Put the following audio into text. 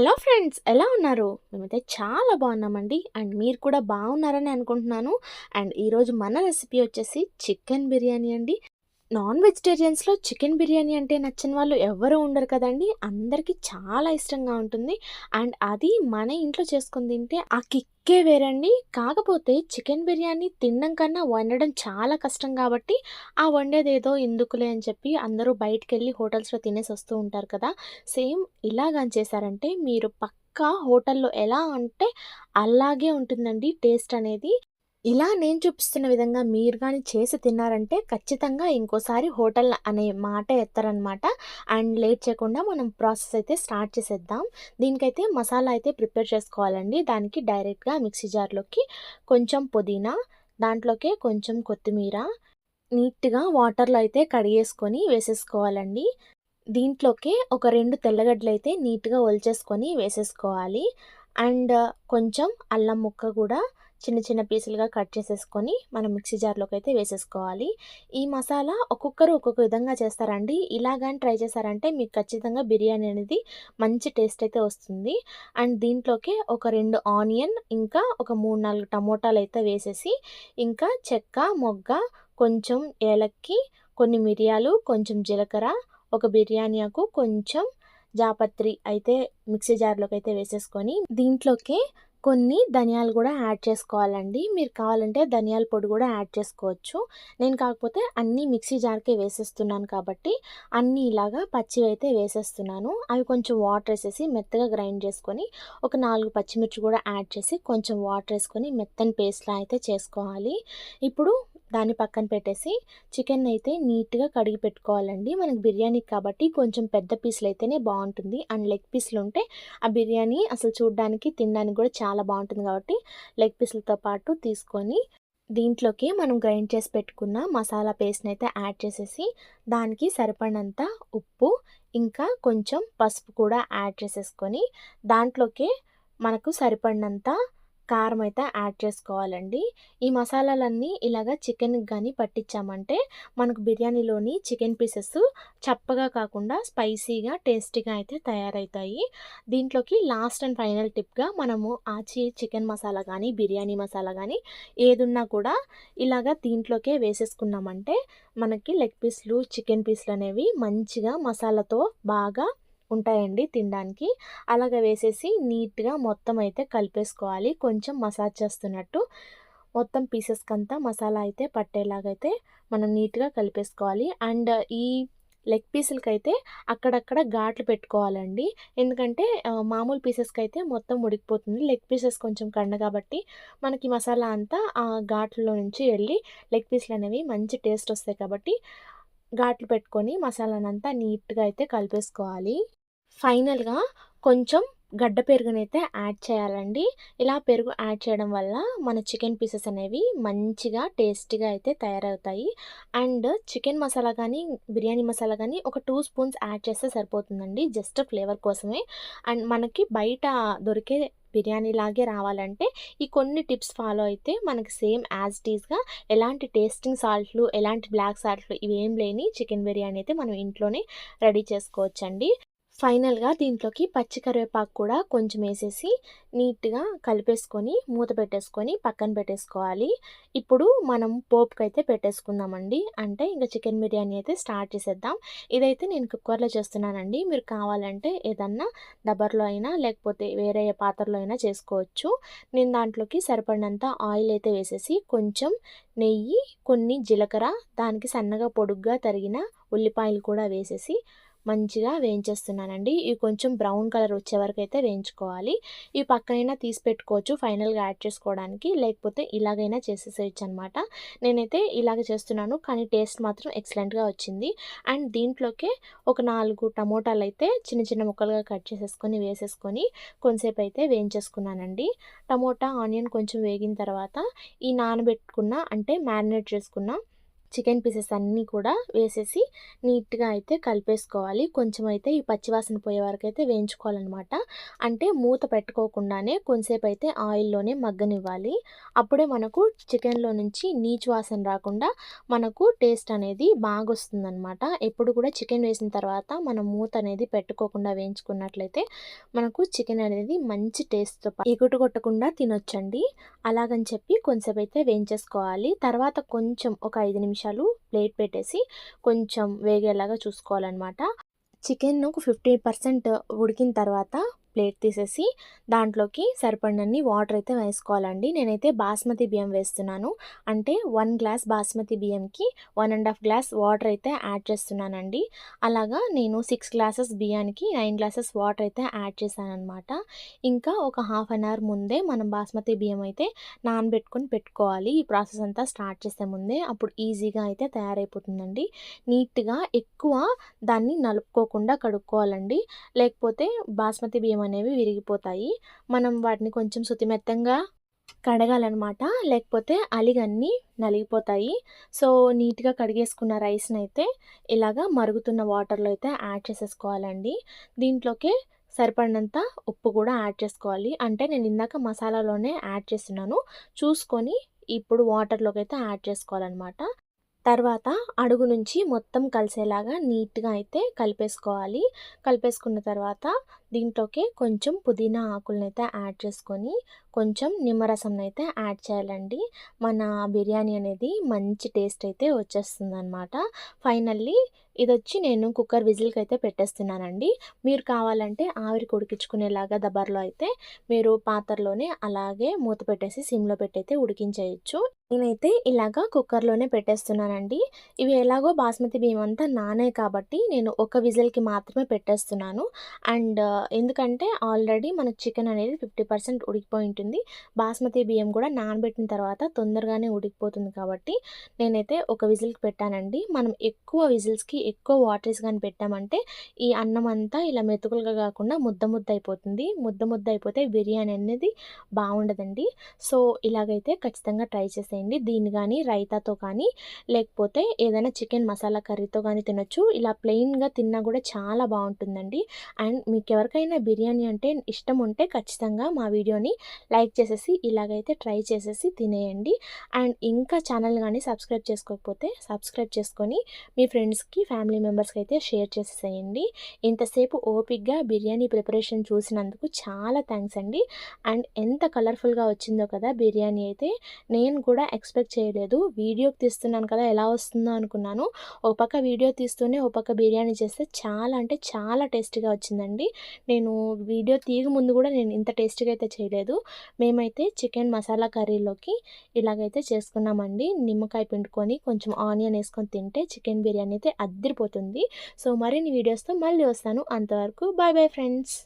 Hello friends ఎలా ఉన్నారు? మేమైతే చాలా బాగున్నామండి. అండ్ మీరు కూడా బాగున్నారని అనుకుంటున్నాను. అండ్ ఈరోజు మన రెసిపీ వచ్చేసి చికెన్ బిర్యానీ అండి. నాన్ వెజిటేరియన్స్లో చికెన్ బిర్యానీ అంటే నచ్చని వాళ్ళు ఎవరు ఉండరు కదండి. అందరికీ చాలా ఇష్టంగా ఉంటుంది. అండ్ అది మన ఇంట్లో చేసుకొని తింటే ఆ కిక్కే వేరండి. కాకపోతే చికెన్ బిర్యానీ తినడం కన్నా వండడం చాలా కష్టం కాబట్టి ఆ వండేది ఏదో ఎందుకులే అని చెప్పి అందరూ బయటకు వెళ్ళి హోటల్స్లో తినేసి వస్తూ ఉంటారు కదా. సేమ్ ఇలాగని చేశారంటే మీరు పక్కా హోటల్లో ఎలా అంటే అలాగే ఉంటుందండి టేస్ట్ అనేది. ఇలా నేను చూపిస్తున్న విధంగా మీరు కానీ చేసి తిన్నారంటే ఖచ్చితంగా ఇంకోసారి హోటల్ అనే మాట ఎత్తారనమాట అండ్ లేట్ చేయకుండా మనం ప్రాసెస్ అయితే స్టార్ట్ చేసేద్దాం. దీనికైతే మసాలా అయితే ప్రిపేర్ చేసుకోవాలండి. దానికి డైరెక్ట్గా మిక్సీ జార్లోకి కొంచెం పుదీనా దాంట్లోకే కొంచెం కొత్తిమీర నీట్గా వాటర్లో అయితే కడిగేసుకొని వేసేసుకోవాలండి. దీంట్లోకే ఒక రెండు తెల్లగడ్డలు అయితే నీట్గా ఒలిచేసుకొని వేసేసుకోవాలి. అండ్ కొంచెం అల్లం ముక్క కూడా చిన్న చిన్న పీసులుగా కట్ చేసేసుకొని మనం మిక్సీ జార్లోకి అయితే వేసేసుకోవాలి. ఈ మసాలా ఒక్కొక్కరు ఒక్కొక్క విధంగా చేస్తారండి. ఇలాగని ట్రై చేశారంటే మీకు ఖచ్చితంగా బిర్యానీ అనేది మంచి టేస్ట్ అయితే వస్తుంది. అండ్ దీంట్లోకి ఒక రెండు ఆనియన్ ఇంకా ఒక మూడు నాలుగు టమోటాలు అయితే వేసేసి ఇంకా చెక్క మొగ్గ కొంచెం ఏలక్కి కొన్ని మిరియాలు కొంచెం జీలకర్ర ఒక బిర్యానీ ఆకు కొంచెం జాపత్రి అయితే మిక్సీ జార్లోకి అయితే వేసేసుకొని దీంట్లోకి కొన్ని ధనియాలు కూడా యాడ్ చేసుకోవాలండి. మీరు కావాలంటే ధనియాల పొడి కూడా యాడ్ చేసుకోవచ్చు. నేను కాకపోతే అన్నీ మిక్సీ జార్కే వేసేస్తున్నాను కాబట్టి అన్నీ ఇలాగా పచ్చివి అయితే వేసేస్తున్నాను. అవి కొంచెం వాటర్ వేసేసి మెత్తగా గ్రైండ్ చేసుకొని ఒక నాలుగు పచ్చిమిర్చి కూడా యాడ్ చేసి కొంచెం వాటర్ వేసుకొని మెత్తని పేస్ట్లా అయితే చేసుకోవాలి. ఇప్పుడు దాన్ని పక్కన పెట్టేసి చికెన్ అయితే నీట్గా కడిగి పెట్టుకోవాలండి. మనకి బిర్యానీ కాబట్టి కొంచెం పెద్ద పీసులు అయితేనే బాగుంటుంది. అండ్ లెగ్ పీసులు ఉంటే ఆ బిర్యానీ అసలు చూడడానికి తినడానికి కూడా చాలా బాగుంటుంది కాబట్టి లెగ్ పీసులతో పాటు తీసుకొని దీంట్లోకి మనం గ్రైండ్ చేసి పెట్టుకున్న మసాలా పేస్ట్ని అయితే యాడ్ చేసేసి దానికి సరిపడినంత ఉప్పు ఇంకా కొంచెం పసుపు కూడా యాడ్ చేసేసుకొని దాంట్లోకి మనకు సరిపడినంత కారం అయితే యాడ్ చేసుకోవాలండి. ఈ మసాలాలన్నీ ఇలాగ చికెన్కి కానీ పట్టించామంటే మనకు బిర్యానీలోని చికెన్ పీసెస్ చప్పగా కాకుండా స్పైసీగా టేస్టీగా అయితే తయారవుతాయి దీంట్లోకి లాస్ట్ అండ్ ఫైనల్ టిప్గా మనము ఆచి చికెన్ మసాలా కానీ బిర్యానీ మసాలా కానీ ఏదున్నా కూడా ఇలాగ దీంట్లోకే వేసేసుకున్నామంటే మనకి లెగ్ పీస్లు చికెన్ పీస్లు అనేవి మంచిగా మసాలాతో బాగా ఉంటాయండి తినడానికి. అలాగ వేసేసి నీట్గా మొత్తం అయితే కలిపేసుకోవాలి. కొంచెం మసాజ్ చేస్తున్నట్టు మొత్తం పీసెస్కి అంతా మసాలా అయితే పట్టేలాగైతే మనం నీట్గా కలిపేసుకోవాలి. అండ్ ఈ లెగ్ పీసులకి అయితే అక్కడక్కడ ఘాట్లు పెట్టుకోవాలండి. ఎందుకంటే మామూలు పీసెస్కి అయితే మొత్తం ఉడికిపోతుంది లెగ్ పీసెస్ కొంచెం కండ కాబట్టి మనకి మసాలా అంతా ఆ ఘాట్లలో నుంచి వెళ్ళి లెగ్ పీసులు అనేవి మంచి టేస్ట్ వస్తాయి కాబట్టి ఘాట్లు పెట్టుకొని మసాలానంతా నీట్గా అయితే కలిపేసుకోవాలి. ఫైనల్గా కొంచెం గడ్డ పెరుగునైతే యాడ్ చేయాలండి. ఇలా పెరుగు యాడ్ చేయడం వల్ల మన చికెన్ పీసెస్ అనేవి మంచిగా టేస్టీగా అయితే తయారవుతాయి. అండ్ చికెన్ మసాలా కానీ బిర్యానీ మసాలా కానీ ఒక టూ స్పూన్స్ యాడ్ చేస్తే సరిపోతుందండి జస్ట్ ఫ్లేవర్ కోసమే. అండ్ మనకి బయట దొరికే బిర్యానీ లాగే రావాలంటే ఈ కొన్ని టిప్స్ ఫాలో అయితే మనకి సేమ్ యాజ్ టీస్గా ఎలాంటి టేస్టింగ్ సాల్ట్లు ఎలాంటి బ్లాక్ సాల్ట్లు ఇవేం లేని చికెన్ బిర్యానీ అయితే మనం ఇంట్లోనే రెడీ చేసుకోవచ్చండి. ఫైనల్గా దీంట్లోకి పచ్చి కరివేపాకు కూడా కొంచెం వేసేసి నీట్గా కలిపేసుకొని మూత పెట్టేసుకొని పక్కన పెట్టేసుకోవాలి. ఇప్పుడు మనం పోపుకి అయితే పెట్టేసుకుందామండి. అంటే ఇంకా చికెన్ బిర్యానీ అయితే స్టార్ట్ చేసేద్దాం. ఇదైతే నేను కుక్కర్లో చేస్తున్నానండి. మీరు కావాలంటే ఏదన్నా దబర్లో అయినా లేకపోతే వేరే పాత్రలో అయినా చేసుకోవచ్చు. నేను దాంట్లోకి సరిపడినంత ఆయిల్ అయితే వేసేసి కొంచెం నెయ్యి కొన్ని జీలకర్ర దానికి సన్నగా పొడుగ్గా తరిగిన ఉల్లిపాయలు కూడా వేసేసి మంచిగా వేయించేస్తున్నానండి. ఇవి కొంచెం బ్రౌన్ కలర్ వచ్చే వరకు అయితే వేయించుకోవాలి. ఇవి పక్కనైనా తీసి పెట్టుకోవచ్చు ఫైనల్గా యాడ్ చేసుకోవడానికి. లేకపోతే ఇలాగైనా చేసేసేయచ్చు అనమాట నేనైతే ఇలాగ చేస్తున్నాను కానీ టేస్ట్ మాత్రం ఎక్సలెంట్గా వచ్చింది. అండ్ దీంట్లోకే ఒక నాలుగు టమోటాలు అయితే చిన్న చిన్న ముక్కలుగా కట్ చేసేసుకొని వేసేసుకొని కొంతసేపు అయితే వేయించేసుకున్నానండి. టమోటా ఆనియన్ కొంచెం వేగిన తర్వాత ఈ నానబెట్టుకున్న అంటే మ్యారినేట్ చేసుకున్న చికెన్ పీసెస్ అన్నీ కూడా వేసేసి నీట్గా అయితే కలిపేసుకోవాలి. కొంచెం అయితే ఈ పచ్చివాసన పోయే వరకు అయితే వేయించుకోవాలన్నమాట. అంటే మూత పెట్టుకోకుండానే కొంతసేపు అయితే ఆయిల్లోనే మగ్గనివ్వాలి. అప్పుడే మనకు చికెన్లో నుంచి నీచు వాసన రాకుండా మనకు టేస్ట్ అనేది బాగా వస్తుందన్నమాట ఎప్పుడు కూడా చికెన్ వేసిన తర్వాత మనం మూత అనేది పెట్టుకోకుండా వేయించుకున్నట్లయితే మనకు చికెన్ అనేది మంచి టేస్ట్తో ఎగుటు కొట్టకుండా తినొచ్చండి. అలాగని చెప్పి కొంచెంసేపు అయితే వేయించేసుకోవాలి. తర్వాత కొంచెం ఒక ఐదు నిమిషాలు ప్లేట్ పెట్టేసి కొంచెం వేగేలాగా చూసుకోవాలన్నమాట. చికెన్ ఒక ఫిఫ్టీ పర్సెంట్ ఉడికిన తర్వాత ప్లేట్ తీసేసి దాంట్లోకి సరిపడినన్ని వాటర్ అయితే వేసుకోవాలండి. నేనైతే బాస్మతి బియ్యం వేస్తున్నాను. అంటే one glass basmati బియ్యంకి one and half glass water అయితే యాడ్ చేస్తున్నానండి. అలాగా నేను సిక్స్ గ్లాసెస్ బియ్యానికి నైన్ గ్లాసెస్ వాటర్ అయితే యాడ్ చేశానమాట అనమాట ఇంకా ఒక హాఫ్ అన్ అవర్ ముందే మనం బాస్మతి బియ్యం అయితే నానబెట్టుకొని పెట్టుకోవాలి. ఈ ప్రాసెస్ అంతా స్టార్ట్ చేసే ముందే అప్పుడు ఈజీగా అయితే తయారైపోతుందండి. నీట్గా ఎక్కువ దాన్ని నలుపుకోకుండా కడుక్కోవాలండి. లేకపోతే బాస్మతి బియ్యం అనేవి విరిగిపోతాయి. మనం వాటిని కొంచెం శుతిమెత్తంగా కడగాలన్నమాట. లేకపోతే అలిగన్నీ నలిగిపోతాయి. సో నీట్గా కడిగేసుకున్న రైస్ని అయితే ఇలాగా మరుగుతున్న వాటర్లో అయితే యాడ్ చేసేసుకోవాలండి. దీంట్లోకి సరిపడినంత ఉప్పు కూడా యాడ్ చేసుకోవాలి. అంటే నేను ఇందాక మసాలాలోనే యాడ్ చేస్తున్నాను. చూసుకొని ఇప్పుడు వాటర్లోకి అయితే యాడ్ చేసుకోవాలన్నమాట. తర్వాత అడుగు నుంచి మొత్తం కలిసేలాగా నీట్గా అయితే కలిపేసుకోవాలి. కలిపేసుకున్న తర్వాత దీంట్లోకి కొంచెం పుదీనా ఆకులను అయితే యాడ్ చేసుకొని కొంచెం నిమ్మరసం అయితే యాడ్ చేయాలండి. మన బిర్యానీ అనేది మంచి టేస్ట్ అయితే వచ్చేస్తుంది అనమాట ఫైనల్లీ ఇది వచ్చి నేను కుక్కర్ విజిల్కి అయితే పెట్టేస్తున్నానండి. మీరు కావాలంటే ఆవిరి ఉడికించుకునేలాగా దబర్లో అయితే మీరు పాత్రలోనే అలాగే మూత పెట్టేసి సిమ్లో పెట్టయితే ఉడికించేయచ్చు. నేనైతే ఇలాగా కుక్కర్లోనే పెట్టేస్తున్నానండి. ఇవి ఎలాగో బాస్మతి బియ్యం అంతా నానే కాబట్టి నేను ఒక విజిల్కి మాత్రమే పెట్టేస్తున్నాను. అండ్ ఎందుకంటే ఆల్రెడీ మనకు చికెన్ అనేది ఫిఫ్టీ పర్సెంట్ ఉడికిపోయి ఉంటుంది. బాస్మతి బియ్యం కూడా నానబెట్టిన తర్వాత తొందరగానే ఉడికిపోతుంది కాబట్టి నేనైతే ఒక విజిల్కి పెట్టానండి. మనం ఎక్కువ విజిల్స్కి ఎక్కువ వాటర్స్ కానీ పెట్టామంటే ఈ అన్నం అంతా ఇలా మెతుకులుగా కాకుండా ముద్ద ముద్ద అయిపోతుంది. ముద్ద ముద్ద అయిపోతే బిర్యానీ అనేది బాగుండదండి. సో ఇలాగైతే ఖచ్చితంగా ట్రై చేసేయండి దీన్ని కానీ రైతాతో కానీ లేకపోతే ఏదైనా చికెన్ మసాలా కర్రీతో కానీ తినొచ్చు. ఇలా ప్లెయిన్గా తిన్నా కూడా చాలా బాగుంటుందండి. అండ్ మీకు ఎవరికైనా బిర్యానీ అంటే ఇష్టం ఉంటే ఖచ్చితంగా మా వీడియోని లైక్ చేసేసి ఇలాగైతే ట్రై చేసేసి తినేయండి. అండ్ ఇంకా ఛానల్ కానీ సబ్స్క్రైబ్ చేసుకోకపోతే సబ్స్క్రైబ్ చేసుకొని మీ ఫ్రెండ్స్కి ఫ్యామిలీ మెంబర్స్కి అయితే షేర్ చేసేసేయండి. ఇంతసేపు ఓపిక్గా బిర్యానీ ప్రిపరేషన్ చూసినందుకు చాలా థ్యాంక్స్ అండి. అండ్ ఎంత కలర్ఫుల్గా వచ్చిందో కదా బిర్యానీ అయితే. నేను కూడా ఎక్స్పెక్ట్ చేయలేదు. వీడియోకి తీస్తున్నాను కదా ఎలా వస్తుందో అనుకున్నాను. ఒక పక్క వీడియో తీస్తూనే ఒక పక్క బిర్యానీ చేస్తే చాలా అంటే చాలా టేస్టీగా వచ్చిందండి. నేను వీడియో తీగ ముందు కూడా నేను ఇంత టేస్టీగా అయితే చేయలేదు. మేమైతే చికెన్ మసాలా కర్రీలోకి ఇలాగైతే చేసుకున్నామండి. నిమ్మకాయ పిండుకొని కొంచెం ఆనియన్ వేసుకొని తింటే చికెన్ బిర్యానీ అయితే అద్దరిపోతుంది. సో మరిన్ని వీడియోస్తో మళ్ళీ వస్తాను. అంతవరకు బాయ్ బాయ్ ఫ్రెండ్స్.